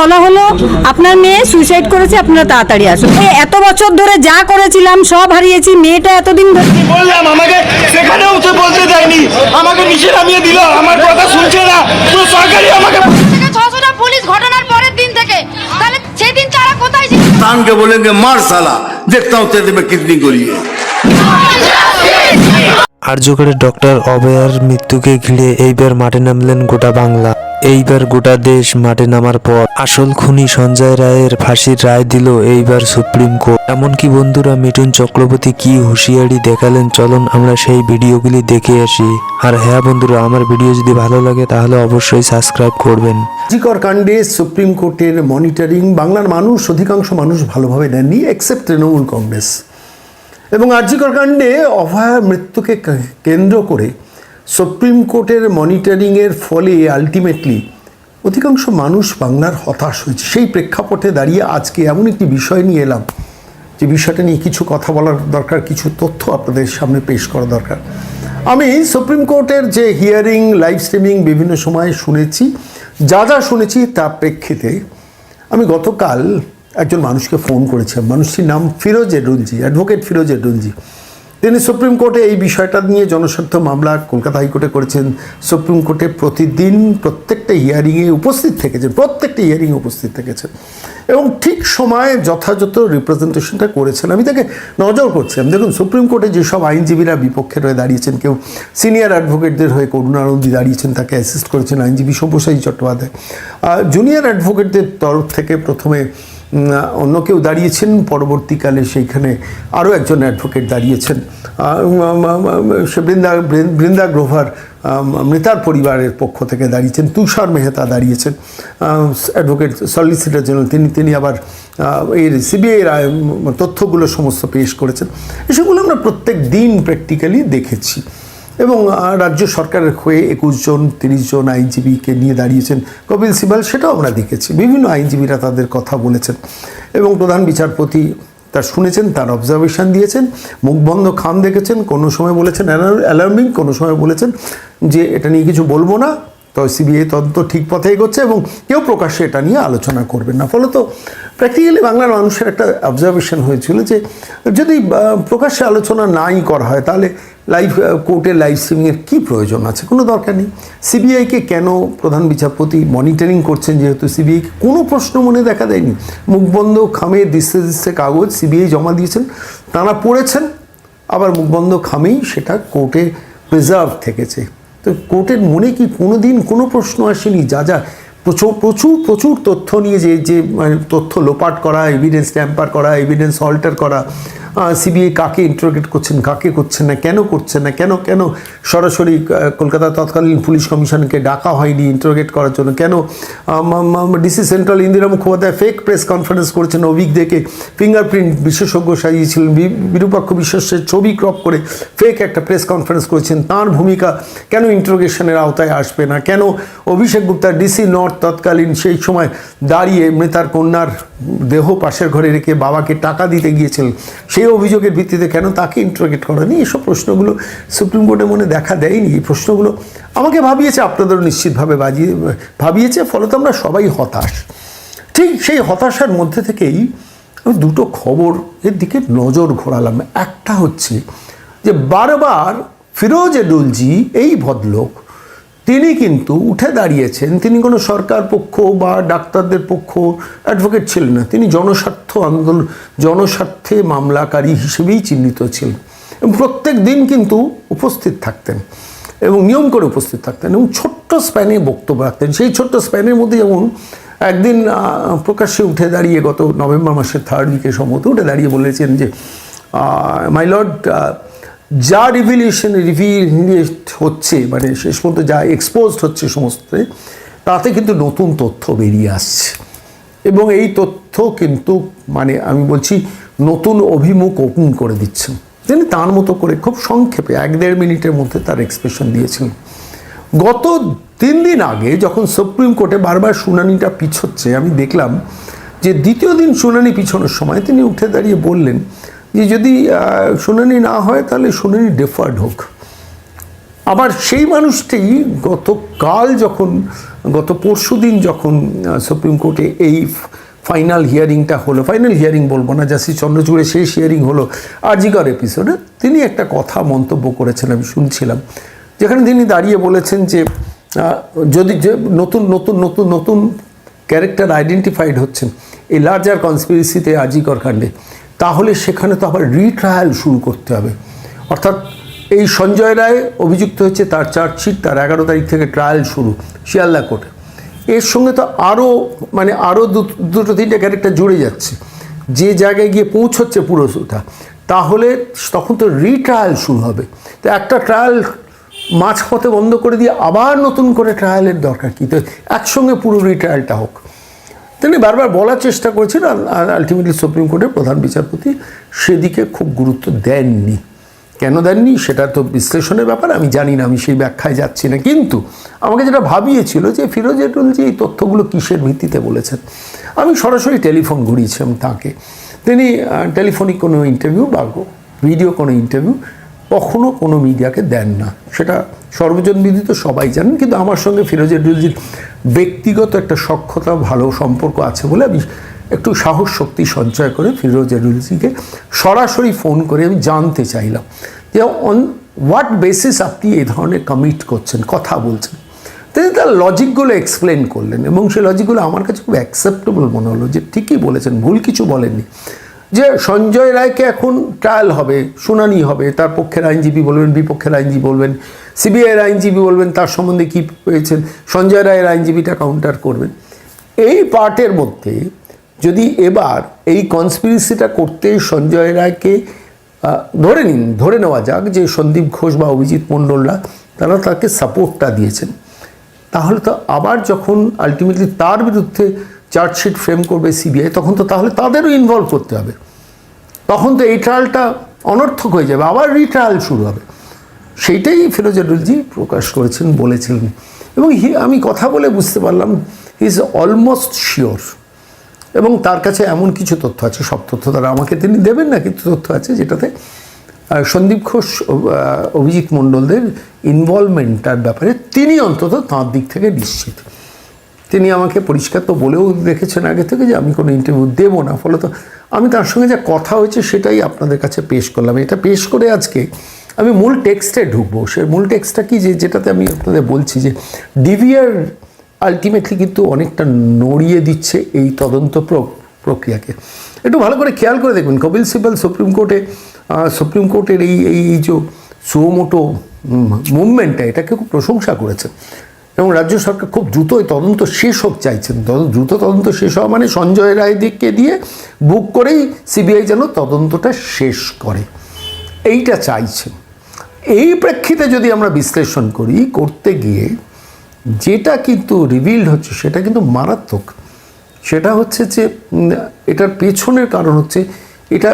বলা হলো আপনার মেয়ে সুইসাইড করেছে আপনারা তাড়াতাড়ি আসুন। এত বছর ধরে যা করেছিলাম সব হারিয়েছি মেয়েটা এতদিন ধরে বললাম আমাকে? সেখানে উঠে বলতে দেয়নি। আমাকে নিচে নামিয়ে দিল আমার কথা শুনছে না। তো সরকারি আমাকে ছশোটা পুলিশ ঘটনার পরের দিন থেকে। তাহলে সেদিন তারা কোথায় ছিল? বলেন মার সালা দেখতাম তেরে কিডনি গলিয়ে আর্যগড়ের ডক্টর অভয়ার মৃত্যুকে ঘিরে এইবার মাঠে নামলেন গোটা বাংলা। এইবার গোটা দেশ মাঠে নামার পর আসল খুনি সঞ্জয় রায়ের ফাঁসির রায় দিল এইবার সুপ্রিম কোর্ট। এমনকি বন্ধুরা, মিঠুন চক্রবর্তী কি হুঁশিয়ারি দেখালেন? চলুন আমরা সেই ভিডিওগুলি দেখে আসি। আর হ্যাঁ বন্ধুরা, আমার ভিডিও যদি ভালো লাগে তাহলে অবশ্যই সাবস্ক্রাইব করবেন। জিকর কাণ্ডে সুপ্রিম কোর্টের মনিটরিং বাংলার মানুষ, অধিকাংশ মানুষ ভালোভাবে নেননি এক্সেপ্ট তৃণমূল কংগ্রেস। এবং আর্যিকর কাণ্ডে অভয়ার মৃত্যুকে কেন্দ্র করে সুপ্রিম কোর্টের মনিটরিংয়ের ফলে আলটিমেটলি অধিকাংশ মানুষ বাংলার হতাশ হয়েছে। সেই প্রেক্ষাপটে দাঁড়িয়ে আজকে এমন একটি বিষয় নিয়ে এলাম, যে বিষয়টা নিয়ে কিছু কথা বলার দরকার, কিছু তথ্য আপনাদের সামনে পেশ করা দরকার। আমি সুপ্রিম কোর্টের যে হিয়ারিং, লাইভ স্ট্রিমিং বিভিন্ন সময় শুনেছি, যা যা শুনেছি তার প্রেক্ষিতে আমি গতকাল একজন মানুষকে ফোন করেছিলাম মানুষটির নাম ফিরোজ এডুলজি, অ্যাডভোকেট ফিরোজ এডুলজি। তিনি সুপ্রিম কোর্টে এই বিষয়টা নিয়ে জনস্বার্থ মামলা কলকাতা হাইকোর্টে করেছেন। সুপ্রিম কোর্টে প্রতিদিন প্রত্যেকটা হিয়ারিংয়ে উপস্থিত থেকেছেন, প্রত্যেকটা হিয়ারিংয়ে উপস্থিত থেকেছেন। এবং ঠিক সময়ে যথাযথ রিপ্রেজেন্টেশনটা করেছেন। আমি তাকে নজর করছিলাম দেখুন, সুপ্রিম কোর্টে যেসব আইনজীবীরা বিপক্ষে হয়ে দাঁড়িয়েছেন, কেউ সিনিয়র অ্যাডভোকেটদের হয়ে করুণানন্দী দাঁড়িয়েছেন, তাকে অ্যাসিস্ট করেছেন আইনজীবী সব্যসাচী চট্টোপাধ্যায়। জুনিয়র অ্যাডভোকেটদের তরফ থেকে প্রথমে অন্য কেউ দাঁড়িয়েছেন, পরবর্তীকালে সেইখানে আরও একজন অ্যাডভোকেট দাঁড়িয়েছেন। বৃন্দা বৃন- বৃন্দা গ্রোভার মৃতার পরিবারের পক্ষ থেকে দাঁড়িয়েছেন, তুষার মেহতা দাঁড়িয়েছেন। অ্যাডভোকেট সলিসিটর জেনারেল তিনি তিনি আবার এর সিবিআই তথ্যগুলো সমস্ত পেশ করেছেন। এসবগুলো আমরা প্রত্যেক দিন প্র্যাকটিক্যালি দেখেছি। এবং রাজ্য সরকারের হয়ে একুশ জন, তিরিশ জন আইনজীবীকে নিয়ে দাঁড়িয়েছেন কপিল সিবাল, সেটাও আমরা দেখেছি। বিভিন্ন আইনজীবীরা তাদের কথা বলেছেন। এবং প্রধান বিচারপতি তা শুনেছেন, তার অবজারভেশন দিয়েছেন মুখবন্ধ খাম দেখেছেন, কোনো সময় বলেছেন অ্যালার্মিং কোনো সময় বলেছেন যে, এটা নিয়ে কিছু বলব না তো সিবিআই তদন্ত ঠিক পথে এগোচ্ছে এবং কেউ প্রকাশ্যে এটা নিয়ে আলোচনা করবেন না। ফলত প্র্যাকটিক্যালি বাংলার মানুষের একটা অবজারভেশন হয়েছিল যে যদি প্রকাশ্যে আলোচনা নাই করা হয়, তাহলে লাইভ কোর্টের লাইভ স্ট্রিমিংয়ের কী প্রয়োজন আছে? কোনো দরকার নেই। সিবিআইকে কেন প্রধান বিচারপতি মনিটরিং করছেন? যেহেতু সিবিআইকে কোনো প্রশ্ন মনে দেখা দেয়নি। মুখবন্ধ খামে, দিচ্ছে দিচ্ছে কাগজ সিবিআই জমা দিয়েছেন তারা পড়েছেন, আবার মুখবন্ধ খামেই সেটা কোর্টে প্রিজার্ভ থেকেছে। তো কোর্টের মনে কি কোনো দিন কোনো প্রশ্ন আসেনি? যা যা, প্রচুর প্রচুর প্রচুর তথ্য নিয়ে যে যে মানে তথ্য লোপাট করা এভিডেন্স ট্যাম্পার করা এভিডেন্স অল্টার করা সিবিআই কাকে ইন্টারোগেট করছেন, কাকে করছেন না, কেন করছেন না, কেন কেন সরাসরি কলকাতা তৎকালীন পুলিশ কমিশনকে ডাকা হয়নি ইন্টারোগেট করার জন্য, কেন DC central Indira Mukhopadhyay fake press conference করেছেন দেখে ফিঙ্গারপ্রিন্ট বিশেষজ্ঞ সাজিয়েছিলেন বিরূপাক্ষ বিশ্বাসের ছবি ক্রপ করে ফেক একটা প্রেস কনফারেন্স করেছেন, তার ভূমিকা কেন ইন্টারোগেশনের আওতায় আসবে না, কেন অভিষেক গুপ্তা ডিসি নর্থ তৎকালীন সেই সময় দাঁড়িয়ে মৃতার কন্যার দেহ পাশের ঘরে রেখে বাবাকে টাকা দিতে গিয়েছিলেন, সেই অভিযোগের ভিত্তিতে কেন তাকে ইন্টারোগেট করেনি এসব প্রশ্নগুলো সুপ্রিম কোর্টের মনে দেখা দেয়নি। এই প্রশ্নগুলো আমাকে ভাবিয়েছে, আপনাদেরও নিশ্চিতভাবে বাজিয়ে, ভাবিয়েছে, ফলত আমরা সবাই হতাশ। ঠিক সেই হতাশার মধ্যে থেকেই আমি দুটো খবর এর দিকে নজর ঘোরালাম। একটা হচ্ছে যে বারবার ফিরোজ এডুলজি এই ভদ্রলোক তিনি কিন্তু উঠে দাঁড়িয়েছেন, তিনি কোনো সরকার পক্ষ বা ডাক্তারদের পক্ষ অ্যাডভোকেট ছিলেন না। তিনি জনস্বার্থ আন্দোলন জনস্বার্থে মামলাকারী হিসেবেই চিহ্নিত ছিলেন। এবং প্রত্যেক দিন কিন্তু উপস্থিত থাকতেন এবং নিয়ম করে উপস্থিত থাকতেন এবং ছোট্ট স্প্যানে বক্তব্য রাখতেন। সেই ছোট্ট স্প্যানের মধ্যে যেমন একদিন প্রকাশ্যে উঠে দাঁড়িয়ে গত নভেম্বর মাসের থার্ড উইকে সম্ভবত উঠে দাঁড়িয়ে বলেছেন যে মাই লর্ড যা রিভিলিউশন রিভিলিয়েট হচ্ছে মানে শেষ পর্যন্ত যা এক্সপোজড হচ্ছে সমস্ত তাতে কিন্তু নতুন তথ্য বেরিয়ে আসছে। এবং এই তথ্য কিন্তু মানে আমি বলছি, নতুন অভিমুখ ওপেন করে দিচ্ছেন তিনি তার মতো করে খুব সংক্ষেপে এক দেড় মিনিটের মধ্যে তার এক্সপ্রেশন দিয়েছিলেন গত তিন দিন আগে যখন সুপ্রিম কোর্টে বারবার শুনানিটা পিছোচ্ছে, আমি দেখলাম যে দ্বিতীয় দিন শুনানি পিছনোর সময় তিনি উঠে দাঁড়িয়ে বললেন যে যদি শুনানি না হয় তাহলে শুনানি ডেফার্ড হোক। আবার সেই মানুষটি গতকাল যখন, গত পরশু দিন যখন সুপ্রিম কোর্টে এই ফাইনাল হিয়ারিংটা হলো ফাইনাল হিয়ারিং বলব না জাস্টিস চন্দ্রচূড়ের শেষ হিয়ারিং হলো আরজিকর এপিসোডে তিনি একটা কথা মন্তব্য করেছেন, আমি শুনছিলাম, যেখানে তিনি দাঁড়িয়ে বলেছেন যে যদি যে নতুন নতুন নতুন নতুন ক্যারেক্টার আইডেন্টিফাইড হচ্ছেন, এই লার্জার কনস্পিরেসিতে আজিকর কাণ্ডে তাহলে সেখানে তো আবার রিট্রায়াল শুরু করতে হবে। অর্থাৎ এই সঞ্জয় রায় অভিযুক্ত হচ্ছে তার চার্জশিট তার এগারো তারিখ থেকে ট্রায়াল শুরু, শিয়ালদা কোর্টে এর সঙ্গে তো আরও মানে আরও দুটো তিনটে ক্যারেক্টার জুড়ে যাচ্ছে। যে জায়গায় গিয়ে পৌঁছচ্ছে পুরো সুটা তাহলে তখন তো রিট্রায়াল শুরু হবে। তো একটা ট্রায়াল মাঝপথে বন্ধ করে দিয়ে আবার নতুন করে ট্রায়ালের দরকার কী? তো একসঙ্গে পুরো রিট্রায়ালটা হোক। তিনি বারবার বলার চেষ্টা করেছেন, আর আলটিমেটলি সুপ্রিম কোর্টের প্রধান বিচারপতি সেদিকে খুব গুরুত্ব দেননি। কেন দেননি? সেটা তো বিশ্লেষণের ব্যাপার, আমি জানি না, আমি সেই ব্যাখ্যায় যাচ্ছি না। কিন্তু আমাকে যেটা ভাবিয়েছিল যে ফিরোজ এটুল যে এই তথ্যগুলো কিসের ভিত্তিতে বলেছেন, আমি সরাসরি টেলিফোন ঘুরিয়েছিলাম তাকে। তিনি টেলিফোনিক কোনো ইন্টারভিউ বা ভিডিও কোনো ইন্টারভিউ কখনও কোনো মিডিয়াকে দেন না। সেটা সর্বজন বিদিত সবাই জানেন, কিন্তু আমার সঙ্গে ফিরোজ এডুলজির ব্যক্তিগত একটা সক্ষতা, ভালো সম্পর্ক আছে বলে আমি একটু সাহস, শক্তি সঞ্চয় করে ফিরোজ এডুলজিকে সরাসরি ফোন করে আমি জানতে চাইলাম যে অন হোয়াট বেসিস আপনি এই ধরনের কমিট করছেন, কথা বলছেন। তিনি তার লজিকগুলো এক্সপ্লেন করলেন এবং সেই লজিকগুলো আমার কাছে খুব অ্যাকসেপ্টেবল মনে হলো যে ঠিকই বলেছেন, ভুল কিছু বলেননি। যে সঞ্জয় রায়কে এখন ট্রায়াল হবে, শুনানি হবে, তার পক্ষের আইনজীবী বলবেন, বিপক্ষের আইনজীবী বলবেন, সিবিআইয়ের আইনজীবী বলবেন, তার সম্বন্ধে কী পেয়েছেন সঞ্জয় রায়ের আইনজীবীটা কাউন্টার করবেন। এই পার্টের মধ্যে যদি এবার এই কনস্পিরেসিটা করতে সঞ্জয় রায়কে ধরে নিন, ধরে নেওয়া যাক যে সন্দীপ ঘোষ বা অভিজিৎ মণ্ডলরা, তারা তাকে সাপোর্টটা দিয়েছেন। তাহলে তো আবার যখন আলটিমেটলি তার বিরুদ্ধে চার্জশিট ফ্রেম করবে সিবিআই তখন তো তাহলে তাদেরও ইনভলভ করতে হবে। তখন তো এই ট্রায়ালটা অনর্থক হয়ে যাবে, আবার রিট্রায়াল শুরু হবে। সেইটাই ফিরোজারুলজি প্রকাশ করেছেন, বলেছিলেন। এবং হি- আমি কথা বলে বুঝতে পারলাম হি ইজ অলমোস্ট শিওর এবং তার কাছে এমন কিছু তথ্য আছে, সব তথ্য তারা আমাকে তিনি দেবেন না, কিন্তু তথ্য আছে যেটাতে সন্দীপ ঘোষ অভিজিৎ মণ্ডলদের ইনভলভমেন্টটার ব্যাপারে তিনি অন্তত তাঁর দিক থেকে নিশ্চিত। তিনি আমাকে পরিষ্কার তো বলেও রেখেছেন আগে থেকে যে আমি কোনো ইন্টারভিউ দেবো না। ফলত আমি তার সঙ্গে যা কথা হয়েছে সেটাই আপনাদের কাছে পেশ করলাম। এটা পেশ করে আজকে আমি মূল টেক্সটে ঢুকবো। সে মূল টেক্সটটা কি যে যেটাতে আমি আপনাদের বলছি যে ডিভিআর আলটিমেটলি কিন্তু অনেকটা নড়িয়ে দিচ্ছে এই তদন্ত প্র- প্রক্রিয়াকে। একটু ভালো করে খেয়াল করে দেখবেন কপিল সিবাল সুপ্রিম কোর্টে সুপ্রিম কোর্টের এই এই যে সুমোটো মুভমেন্টটা এটাকে খুব প্রশংসা করেছে। এবং রাজ্য সরকার খুব দ্রুত এই তদন্ত শেষ হোক চাইছেন। দ্রুত তদন্ত শেষ হওয়া মানে সঞ্জয় রায় দিককে দিয়ে বুক করেই সিবিআই যেন তদন্তটা শেষ করে। এইটা চাইছেন। এই প্রেক্ষিতে যদি আমরা বিশ্লেষণ করি, করতে গিয়ে যেটা কিন্তু রিভিল্ড হচ্ছে সেটা কিন্তু মারাত্মক। সেটা হচ্ছে যে এটার পেছনের কারণ হচ্ছে এটা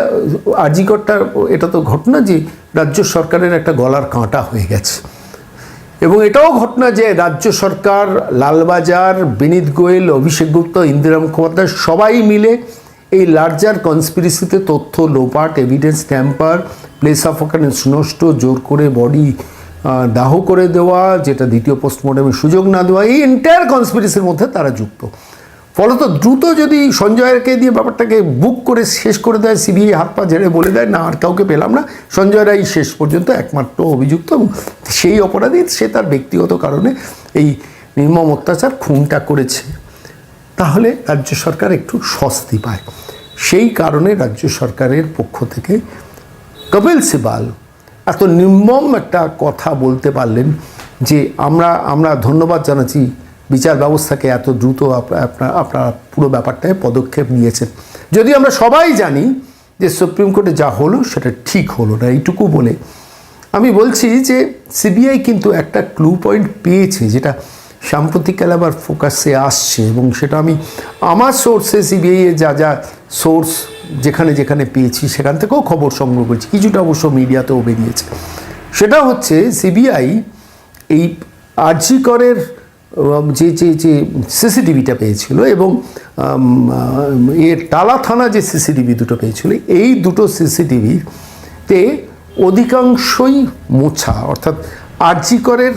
আজিকরটা এটা তো ঘটনা যে রাজ্য সরকারের একটা গলার কাঁটা হয়ে গেছে। এবং এটাও ঘটনা যে রাজ্য সরকার, লালবাজার, বিনীত গোয়েল, অভিষেক গুপ্ত ইন্দিরা মুখোপাধ্যায় সবাই মিলে এই লার্জার কনস্পিরেসিতে তথ্য, লোপাট, evidence, tamper, place of occurrence নষ্ট, জোর করে বডি দাহ করে দেওয়া, যেটা দ্বিতীয় পোস্টমর্টমের সুযোগ না দেওয়া, এই এন্টায়ার কনস্পিরেসির মধ্যে তারা যুক্ত। ফলত দ্রুত যদি সঞ্জয়কে দিয়ে ব্যাপারটাকে বুক করে শেষ করে দেয় সিবিআই হাত পা ঝেড়ে বলে দেয়, না, আর কাউকে পেলাম না। সঞ্জয় রায় শেষ পর্যন্ত একমাত্র অভিযুক্ত এবং সেই অপরাধী সে তার ব্যক্তিগত কারণে এই নির্মম অত্যাচার খুনটা করেছে। তাহলে রাজ্য সরকার একটু স্বস্তি পায়। সেই কারণে রাজ্য সরকারের পক্ষ থেকে কপিল সিবাল এত নির্মম একটা কথা বলতে পারলেন যে আমরা আমরা ধন্যবাদ জানাচ্ছি বিচার ব্যবস্থাকে এত দ্রুত আপনার আপনারা পুরো ব্যাপারটায় পদক্ষেপ নিয়েছেন। যদি আমরা সবাই জানি যে সুপ্রিম কোর্টে যা হলো সেটা ঠিক হলো না, এইটুকু বলে। আমি বলছি যে সিবিআই কিন্তু একটা ক্লু পয়েন্ট পেয়েছে যেটা সাম্প্রতিককালে আবার ফোকাসে আসছে এবং সেটা আমি আমার সোর্সে সিবিআই এর যা যা সোর্স যেখানে যেখানে পেয়েছি সেখান থেকেও খবর সংগ্রহ করেছি। কিছুটা অবশ্য মিডিয়াতেও বেরিয়েছে। সেটা হচ্ছে সিবিআই এই আরজি করের যে যে যে সিসিটিভিটা পেয়েছিল এবং এর টালা থানা যে সিসিটিভি দুটো পেয়েছিল, এই দুটো সিসিটিভিতে অধিকাংশই মোছা, অর্থাৎ আরজিকরের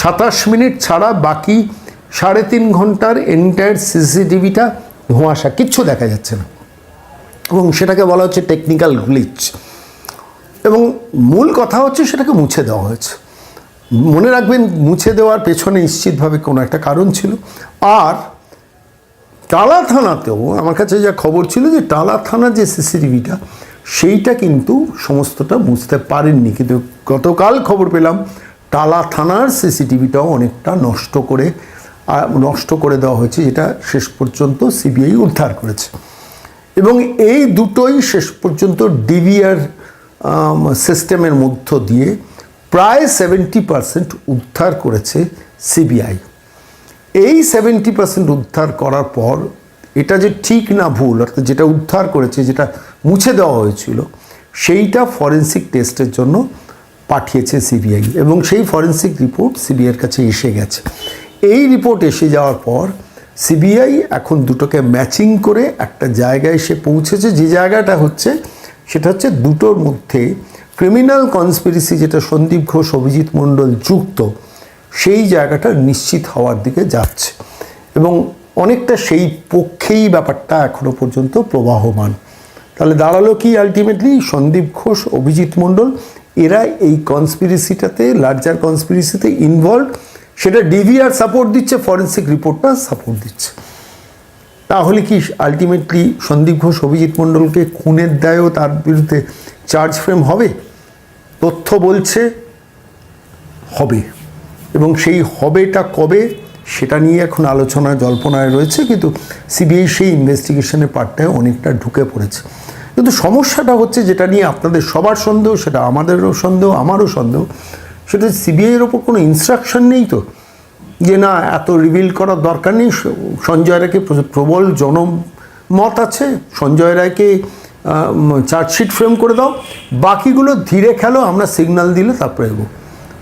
সাতাশ মিনিট ছাড়া বাকি সাড়ে তিন ঘণ্টার এন্টায়ার সিসিটিভিটা ধোঁয়াশা, কিচ্ছু দেখা যাচ্ছে না। এবং সেটাকে বলা হচ্ছে টেকনিক্যাল গ্লিচ এবং মূল কথা হচ্ছে সেটাকে মুছে দেওয়া হয়েছে। মনে রাখবেন, মুছে দেওয়ার পেছনে নিশ্চিতভাবে কোনো একটা কারণ ছিল। আর টালা থানাতেও আমার কাছে যা খবর ছিল যে টালা থানার যে সিসিটিভিটা, সেইটা কিন্তু সমস্তটা বুঝতে পারেননি। কিন্তু গতকাল খবর পেলাম, টালা থানার সিসিটিভিটাও অনেকটা নষ্ট করে নষ্ট করে দেওয়া হয়েছে, যেটা শেষ পর্যন্ত সিবিআই উদ্ধার করেছে। এবং এই দুটোই শেষ পর্যন্ত ডিভিআর সিস্টেমের মধ্য দিয়ে প্রায় সেভেন্টি পার্সেন্ট উদ্ধার করেছে সিবিআই এই সেভেন্টি পার্সেন্ট উদ্ধার করার পর, এটা যে ঠিক না ভুল, অর্থাৎ যেটা উদ্ধার করেছে, যেটা মুছে দেওয়া হয়েছিল, সেইটা ফরেন্সিক টেস্টের জন্য পাঠিয়েছে সিবিআই এবং সেই ফরেন্সিক রিপোর্ট সিবিআইয়ের কাছে এসে গেছে। এই রিপোর্ট এসে যাওয়ার পর সিবিআই এখন দুটোকে ম্যাচিং করে একটা জায়গায় এসে পৌঁছেছে। যে জায়গাটা হচ্ছে, সেটা হচ্ছে দুটোর মধ্যে ক্রিমিনাল কনস্পিরেসি যেটা সন্দীপ ঘোষ, অভিজিৎ মণ্ডল যুক্ত, সেই জায়গাটা নিশ্চিত হওয়ার দিকে যাচ্ছে। এবং অনেকটা সেই পক্ষেই ব্যাপারটা এখনও পর্যন্ত প্রবাহমান। তাহলে দাঁড়াল কি আলটিমেটলি সন্দীপ ঘোষ, অভিজিৎ মণ্ডল, এরা এই কনস্পিরেসিটাতে লার্জার কনস্পিরেসিতে ইনভলভ সেটা ডিভিআর সাপোর্ট দিচ্ছে ফরেন্সিক রিপোর্টটা সাপোর্ট দিচ্ছে। তাহলে কি আলটিমেটলি সন্দীপ ঘোষ, অভিজিৎ মণ্ডলকে খুনের দায়ও তার বিরুদ্ধে চার্জ ফ্রেম হবে? তথ্য বলছে, হবে। এবং সেই হবেটা কবে, সেটা নিয়ে এখন আলোচনা, জল্পনায় রয়েছে, কিন্তু সিবিআই সেই ইনভেস্টিগেশনের পার্টটায় অনেকটা ঢুকে পড়েছে। কিন্তু সমস্যাটা হচ্ছে যেটা নিয়ে আপনাদের সবার সন্দেহ, সেটা আমাদেরও সন্দেহ, আমারও সন্দেহ, সেটা সিবিআইয়ের ওপর কোনো ইনস্ট্রাকশন নেই তো? যে না, এত রিভিল করার দরকার নেই, সঞ্জয় রায়কে প্র- প্রবল জনমত আছে, সঞ্জয় রায়কে চার্জশিট ফ্রেম করে দাও। বাকিগুলো ধীরে খেলো, আমরা সিগন্যাল দিলে তারপরে এগো।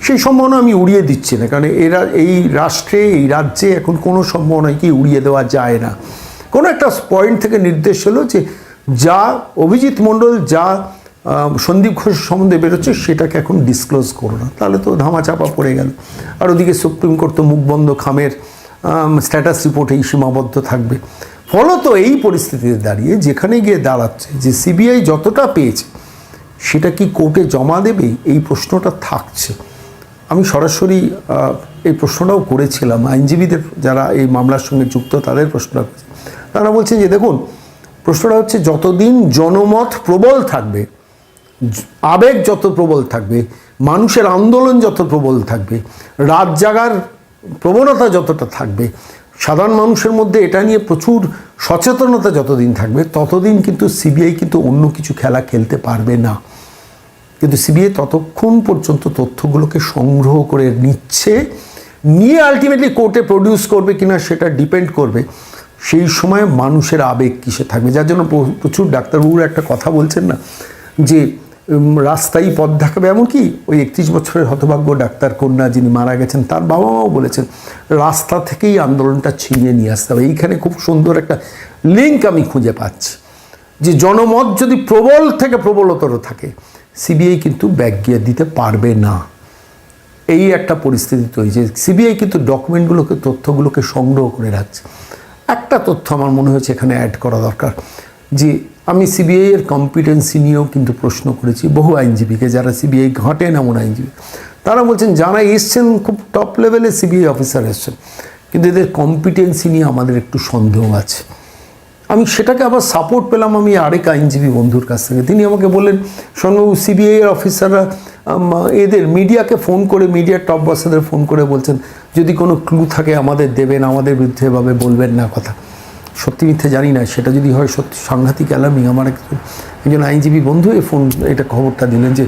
সেই সম্ভাবনা আমি উড়িয়ে দিচ্ছি না, কারণ এরা এই রাষ্ট্রে, এই রাজ্যে এখন কোনো সম্ভাবনায় কি উড়িয়ে দেওয়া যায় না। কোনো একটা পয়েন্ট থেকে নির্দেশ হলো যে যা অভিজিৎ মণ্ডল, যা সন্দীপ ঘোষ সম্বন্ধে বেরোচ্ছে, সেটাকে এখন ডিসক্লোজ করো না। তাহলে তো ধামাচাপা পড়ে গেল। আর ওদিকে সুপ্রিম কোর্ট তো মুখবন্ধ খামের স্ট্যাটাস রিপোর্টেই সীমাবদ্ধ থাকবে। ফলত এই পরিস্থিতিতে দাঁড়িয়ে যেখানে গিয়ে দাঁড়াচ্ছে, যে সিবিআই যতটা পেয়েছে, সেটা কি কোর্টে জমা দেবে এই প্রশ্নটা থাকছে। আমি সরাসরি এই প্রশ্নটাও করেছিলাম। আইনজীবীদের যারা এই মামলার সঙ্গে যুক্ত, তাদের প্রশ্নটা। তারা বলছেন যে, দেখুন, প্রশ্নটা হচ্ছে যতদিন জনমত প্রবল থাকবে, আবেগ যত প্রবল থাকবে, মানুষের আন্দোলন যত প্রবল থাকবে, রাত জাগার প্রবণতা যতটা থাকবে সাধারণ মানুষের মধ্যে এটা নিয়ে প্রচুর সচেতনতা যতদিন থাকবে, ততদিন কিন্তু সিবিআই কিন্তু অন্য কিছু খেলা খেলতে পারবে না। কিন্তু সিবিআই ততক্ষণ পর্যন্ত তথ্যগুলোকে সংগ্রহ করে নিচ্ছে, নিয়ে আলটিমেটলি কোর্টে প্রডিউস করবে কিনা সেটা ডিপেন্ড করবে। সেই সময় মানুষের আবেগ কিসে থাকবে? যার জন্য প্রচুর ডাক্তারবাবুরা একটা কথা বলছেন না, যে রাস্তায় পথ দেখাবে। এমনকি ওই একত্রিশ বছরের হতভাগ্য ডাক্তার কন্যা যিনি মারা গেছেন, তার বাবা মাও বলেছেন, রাস্তা থেকেই আন্দোলনটা ছিনিয়ে নিয়ে আসতে হবে। এইখানে খুব সুন্দর একটা লিঙ্ক আমি খুঁজে পাচ্ছি যে জনমত যদি প্রবল থেকে প্রবলতর থাকে সিবিআই কিন্তু ব্যাগ গিয়ে দিতে পারবে না। এই একটা পরিস্থিতি তৈরি যে সিবিআই কিন্তু ডকুমেন্টগুলোকে তথ্যগুলোকে সংগ্রহ করে রাখছে। একটা তথ্য আমার মনে হয়েছে এখানে অ্যাড করা দরকার যে আমি সিবিআই এর কম্পিটেন্সি নিয়েও কিন্তু প্রশ্ন করেছি। বহু আইনজীবীকে, যারা সিবিআই ঘটেন এমন আইনজীবী, তারা বলছেন যারা এসছেন, খুব টপ লেভেলে সিবিআই অফিসার এসছেন। কিন্তু এদের কম্পিটেন্সি নিয়ে আমাদের একটু সন্দেহ আছে। আমি সেটাকে আবার সাপোর্ট পেলাম আমি আরেক আইনজীবী বন্ধুর কাছ থেকে। তিনি আমাকে বললেন সঙ্গবাবু সিবিআই এর অফিসাররা এদের মিডিয়াকে ফোন করে মিডিয়ার টপ বসেদের ফোন করে বলছেন, যদি কোনো ক্লু থাকে আমাদের দেবেন, আমাদের বিরুদ্ধে এভাবে বলবেন না কথা। সত্যি মিথ্যে জানি না, সেটা যদি হয় সত্যি সাংঘাতিক অ্যালার্মিং আমার একজন আইনজীবী বন্ধু এই ফোন এটা খবরটা দিলেন যে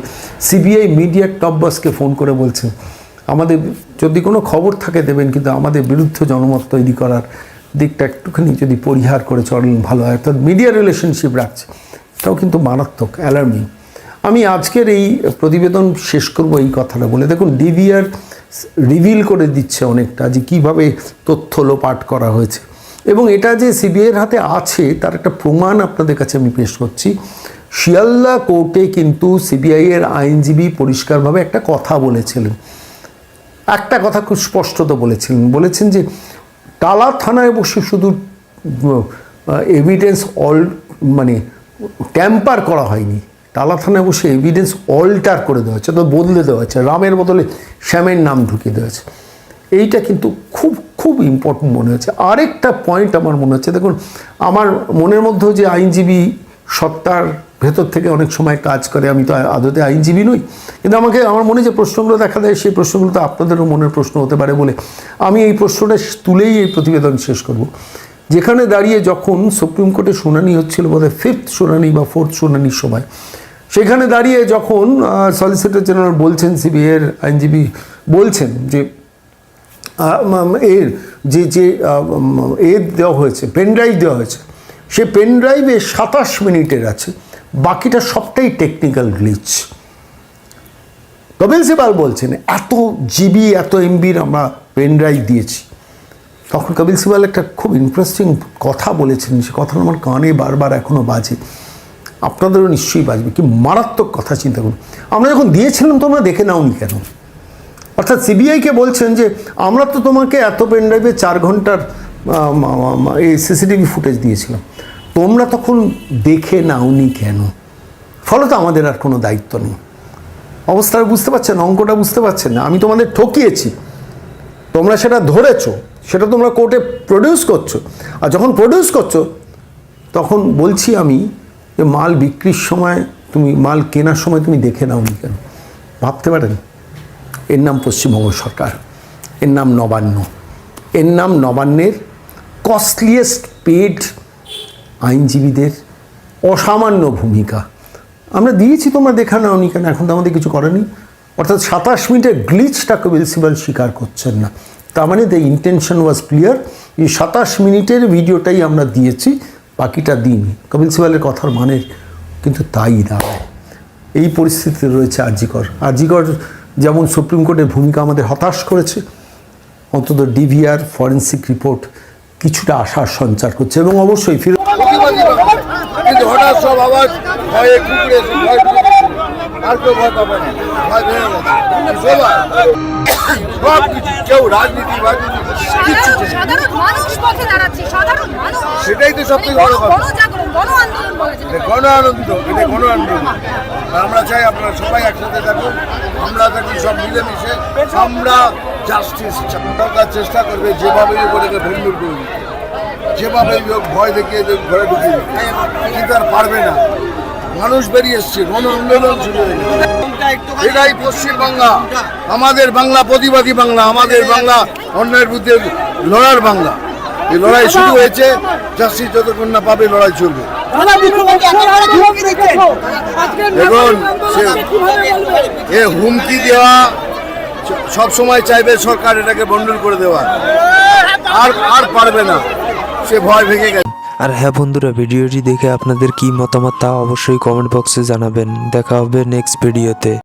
সিবিআই মিডিয়ার টপ বসকে ফোন করে বলছে, আমাদের যদি কোনো খবর থাকে দেবেন, কিন্তু আমাদের বিরুদ্ধে জনমত তৈরি করার দিকটা একটুখানি যদি পরিহার করে চলেন ভালো হয়। অর্থাৎ মিডিয়া রিলেশনশিপ রাখছে। এটাও কিন্তু মারাত্মক অ্যালার্মিং আমি আজকের এই প্রতিবেদন শেষ করব এই কথাটা বলে। দেখুন ডিভিআর রিভিল করে দিচ্ছে অনেকটা যে কীভাবে তথ্য লোপাট করা হয়েছে। এবং এটা যে সিবিআইয়ের হাতে আছে, তার একটা প্রমাণ আপনাদের কাছে আমি পেশ করছি। শিয়ালদা কোর্টে কিন্তু সিবিআই এর আইনজীবী পরিষ্কারভাবে একটা কথা বলেছিলেন। একটা কথা খুব স্পষ্টত বলেছিলেন। বলেছেন যে, টালা থানায় বসে শুধু এভিডেন্স অল মানে ট্যাম্পার করা হয়নি। টালা থানায় বসে এভিডেন্স অল্টার করে দেওয়া হচ্ছে তো বদলে দেওয়া হচ্ছে রামের বদলে শ্যামের নাম ঢুকিয়ে দেওয়া হচ্ছে এইটা কিন্তু খুব খুব ইম্পর্টেন্ট মনে হচ্ছে আরেকটা পয়েন্ট আমার মনে হচ্ছে, দেখুন, আমার মনের মধ্যেও যে আইনজীবী সত্তার ভেতর থেকে অনেক সময় কাজ করে, আমি তো আদতে আইনজীবী নই, কিন্তু আমাকে, আমার মনে যে প্রশ্নগুলো দেখা দেয়, সেই প্রশ্নগুলো তো আপনাদেরও মনের প্রশ্ন হতে পারে বলে আমি এই প্রশ্নটা তুলেই এই প্রতিবেদন শেষ করব। যেখানে দাঁড়িয়ে যখন সুপ্রিম কোর্টে শুনানি হচ্ছিল বোধহয় ফিফথ শুনানি বা ফোর্থ শুনানির সময় সেখানে দাঁড়িয়ে যখন সলিসিটর জেনারেল বলছেন সিবিআইয়ের আইনজীবী বলছেন যে এর যে যে এ দেওয়া হয়েছে পেনড্রাইভ দেওয়া হয়েছে, সে পেনড্রাইভে সাতাশ মিনিটের আছে, বাকিটা সবটাই টেকনিক্যাল গ্লিচ কপিল সিবাল বলছেন, এত জিবি, এত এমবির আমরা পেনড্রাইভ দিয়েছি। তখন কপিল সিবাল একটা খুব ইন্টারেস্টিং কথা বলেছেন, সে কথা আমার কানে বারবার এখনও বাজে। আপনাদেরও নিশ্চয়ই বাজবে, কি মারাত্মক কথা চিন্তা করুন। আমরা যখন দিয়েছিলাম তোমরা দেখে নাওনি কেন? অর্থাৎ সিবিআইকে বলছেন যে, আমরা তো তোমাকে এত পেন ড্রাইভে চার ঘণ্টার এই সিসিটিভি ফুটেজ দিয়েছিলাম। তোমরা তখন দেখে নাওনি কেন? ফলত আমাদের আর কোনো দায়িত্ব নেই। অবস্থাটা বুঝতে পারছেন? অঙ্কটা বুঝতে পারছেন? না আমি তোমাদের ঠকিয়েছি। তোমরা সেটা ধরেছো, সেটা তোমরা কোর্টে প্রডিউস করছ। আর যখন প্রডিউস করছ, তখন বলছি আমি যে, মাল বিক্রির সময় তুমি, মাল কেনার সময় তুমি দেখে নাওনি কেন? ভাবতে পারেন? এর নাম পশ্চিমবঙ্গ সরকার, এর নাম নবান্ন। এর নাম নবান্নের কস্টলিয়েস্ট পেড আইনজীবীদের অসামান্য ভূমিকা। আমরা দিয়েছি তোমরা দেখা নাওনি কেন? এখন তো আমাদের কিছু করেনি অর্থাৎ সাতাশ মিনিটের গ্লিচটা কপিল সিবাল স্বীকার করছেন না। তার মানে দ্য ইন্টেনশন ওয়াজ ক্লিয়ার এই সাতাশ মিনিটের ভিডিওটাই আমরা দিয়েছি, বাকিটা দিইনি। কপিল সিবালের কথার মানে কিন্তু তাই দাঁড়ায় এই পরিস্থিতিতে রয়েছে আরজিকর আরজিকর যেমন সুপ্রিম কোর্টের ভূমিকা আমাদের হতাশ করেছে, অন্তত ডিভিআর, ফরেন্সিক রিপোর্ট কিছুটা আশার সঞ্চার করছে এবং অবশ্যই ফিরে কিন্তু হঠাৎ সব আওয়াজ ভয়ে কুকুরে। আর কেউ ভয় পাবে না সব কিছু কেউ রাজনীতি সেটাই তো বড় কথা। গণ আনন্দ এটা গণ আন্দোলন আমরা চাই আপনারা সবাই একসাথে থাকুন। আমরা থাকি সব মিলেমিশে। আমরা জাস্টিস সরকার চেষ্টা করবে যেভাবে ওদেরকে ভণ্ডুর করে দিতে। যেভাবে ভয় দেখিয়ে ঘরে ঢুকিয়ে দিতে। কিন্তু আর পারবে না। মানুষ বেরিয়ে এসছে, গণ আন্দোলন শুরু হয়ে এটাই পশ্চিমবাংলা। আমাদের বাংলা, প্রতিবাদী বাংলা, আমাদের বাংলা অন্যের বিরুদ্ধে লড়ার বাংলা। এই লড়াই শুরু হয়েছে চাষি যতক্ষণ না পাবে লড়াই চলবে। সে- এ হুমকি দেওয়া সব সময় চাইবে সরকার এটাকে বন্ডল করে দেওয়া আর আর পারবে না। সে ভয় ভেঙে গেছে। আর হ্যাঁ বন্ধুরা, ভিডিওটি দেখে আপনাদের কি মতামত তা অবশ্যই কমেন্ট বক্সে জানাবেন। দেখা হবে নেক্সট ভিডিওতে